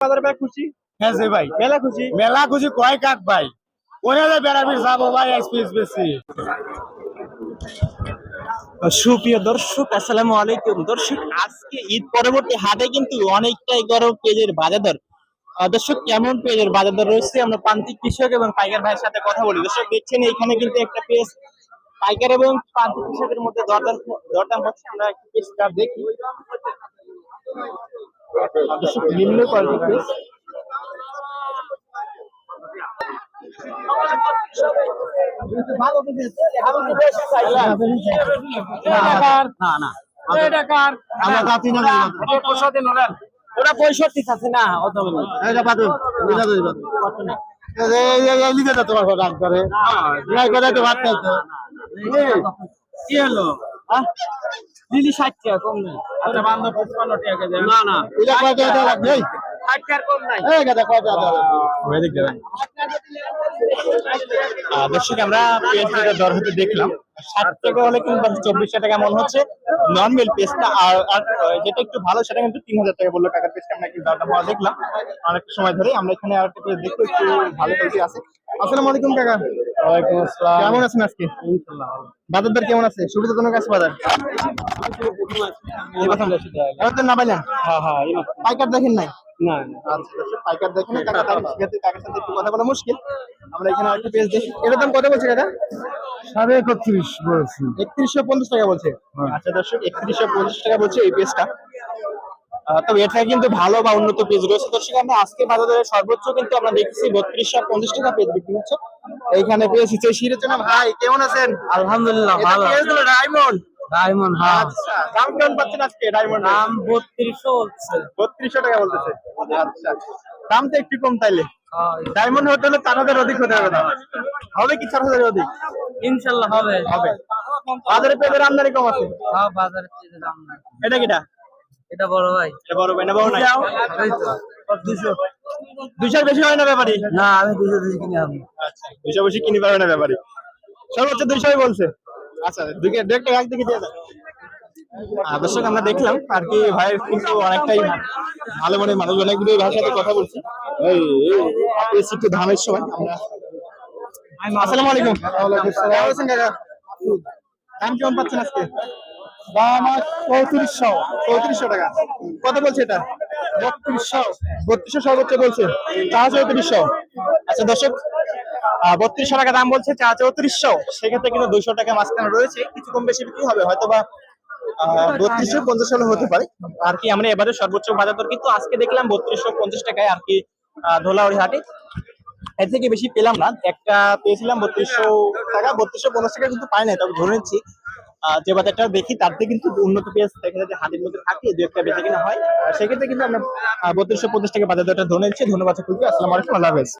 বাজারে ভাই খুশি? হ্যাঁ যে ভাই। মেলা খুশি? মেলা খুশি কয় কাক ভাই? কোনে বেড়াবি যাব ভাই এক্সপিরিয়েন্স বেশি। সুপ্রিয় দর্শক আসসালামু আলাইকুম। দর্শক আজকে ঈদ পরবর্তী হাটে কিন্তু অনেকটাই গরম পেঁয়াজের বাজার দর দর্শক কেমন পেঁয়াজের বাজার দর রয়েছে? আমরা প্রান্তিক কৃষক এবং পাইকার ভাইয়ের সাথে কথা বলি। দর্শক দেখছেন এখানে কিন্তু একটা পেঁয়াজ পাইকার এবং প্রান্তিক কৃষকের মধ্যে দরদাম দরদাম হচ্ছে। আমরা একটু পেঁয়াজটা দেখি। নিম্ন কোয়ালিটির না না আমার ওটা পঁয়ষট্টি আছে না অত তোমার রাগ করে তো ভাত কি হলো দিলি ষাট টাকা কম নেই। আচ্ছা না না। ষাট টাকার কম নাই। দর্শক আমরা পেঁয়াজের দর হতে দেখলাম। ষাট টাকা হলে কিন্তু চব্বিশ টাকা মনে হচ্ছে। নর্মাল পেস্টটা আর আর যেটা একটু ভালো সেটা কিন্তু তিন হাজার টাকা বলল টাকার পেস্টটা আমরা একটু দামটা পাওয়া দেখলাম। অনেকটা সময় ধরে আমরা এখানে আর একটা পেঁয়াজ দেখব একটু ভালো কোয়ালিটি আছে। আসসালামু আলাইকুম কাকা। ওয়ালাইকুম আসসালাম। কেমন আছেন আজকে? বাজার দর কেমন আছে? সুবিধাজনক আছে বাজার? এবার তো না? পাইলেন হ্যাঁ হ্যাঁ পাইকার দেখেন নাই? না আচ্ছা পাইকার দেখেন কাকা কাকার সাথে একটু কথা বলা মুশকিল। আমরা এখানে আরেকটা পেজ দেখি। এটার দাম কত বলছে কাকা? সাড়ে একত্রিশ বলছি। একত্রিশশো পঞ্চাশ টাকা বলছে। আচ্ছা দর্শক একত্রিশশো পঞ্চাশ টাকা বলছে এই পেজটা তবে এটা কিন্তু ভালো বা উন্নত পেজ রয়েছে। দর্শক আমরা আজকে বাজারে সর্বোচ্চ কিন্তু আমরা দেখছি বত্রিশশো পঞ্চাশ টাকা পেজ বিক্রি হচ্ছে। এইখানে পেয়েছি ভাই কেমন আছেন? আলহামদুলিল্লাহ হলো ডায়মন্ড? ডায়মন্ড আচ্ছা দাম কেমন পাচ্ছেন আজকে ডায়মন্ড দাম বত্রিশশো টাকা বলতেছে। আচ্ছা দাম তো একটু কম তাইলে। ডায়মন্ড চার হাজার অধিক হতে হবে দাম। হবে কি চার হাজার অধিক? ইনশাল্লাহ হবে। হবে। বাজারে পেঁপের আমদানি কম আছে। হ্যাঁ বাজারে এটা কিটা? এটা বড় ভাই। এটা বড় ভাই না বড় নাই? দুশো বেশি হয় না না আমি দুশো দুশো কিনে আনব আচ্ছা দুইশো বেশি কিনে পারবে না সর্বোচ্চ দুইশোই বলছে। আচ্ছা এক দিকে দিয়ে দাও। দর্শক আমরা দেখলাম আর কি ভাইয়ের কিন্তু অনেকটাই ভালো মনে মানুষ অনেকগুলো ভাইয়ের সাথে কথা বলছি। এই এই একটু ধানের সময় আমরা আসসালামু আলাইকুম। কেমন আছেন কাকা দাম কেমন পাচ্ছেন আজকে। দাম চৌত্রিশশো চৌত্রিশশো টাকা। কত বলছে এটা? বত্রিশশো। বত্রিশশো সর্বোচ্চ বলছে। চা চৌত্রিশশো। আচ্ছা দর্শক বত্রিশশো টাকা দাম বলছে চা চৌত্রিশশো। সেক্ষেত্রে কিন্তু দুইশো টাকা মাঝখানে রয়েছে। কিছু কম বেশি বিক্রি হবে হয়তো বা বত্রিশশো পঞ্চাশ হলে হতে পারে। আর কি আমরা এবারে সর্বোচ্চ বাজার দর কিন্তু আজকে দেখলাম বত্রিশশো পঞ্চাশ টাকায় আর কি ধোলাউড়ি হাটে। এর থেকে বেশি পেলাম না। একটা পেয়েছিলাম বত্রিশশো টাকা। বত্রিশশো পঞ্চাশ টাকা কিন্তু পাই নাই তবে ধরে নিচ্ছি যে বাজারটা দেখি থেকে কিন্তু উন্নত পেঁয়াজ দেখা যায় হাতের মধ্যে থাকে, দু একটা বেঁচে কিনা হয়। সেক্ষেত্রে কিন্তু আমরা বত্রিশশো পঞ্চাশ টাকা বাজার দরটা ধরে নিচ্ছি। ধন্যবাদ সকলকে। আসসালামু আলাইকুম। আল্লাহ হাফেজ।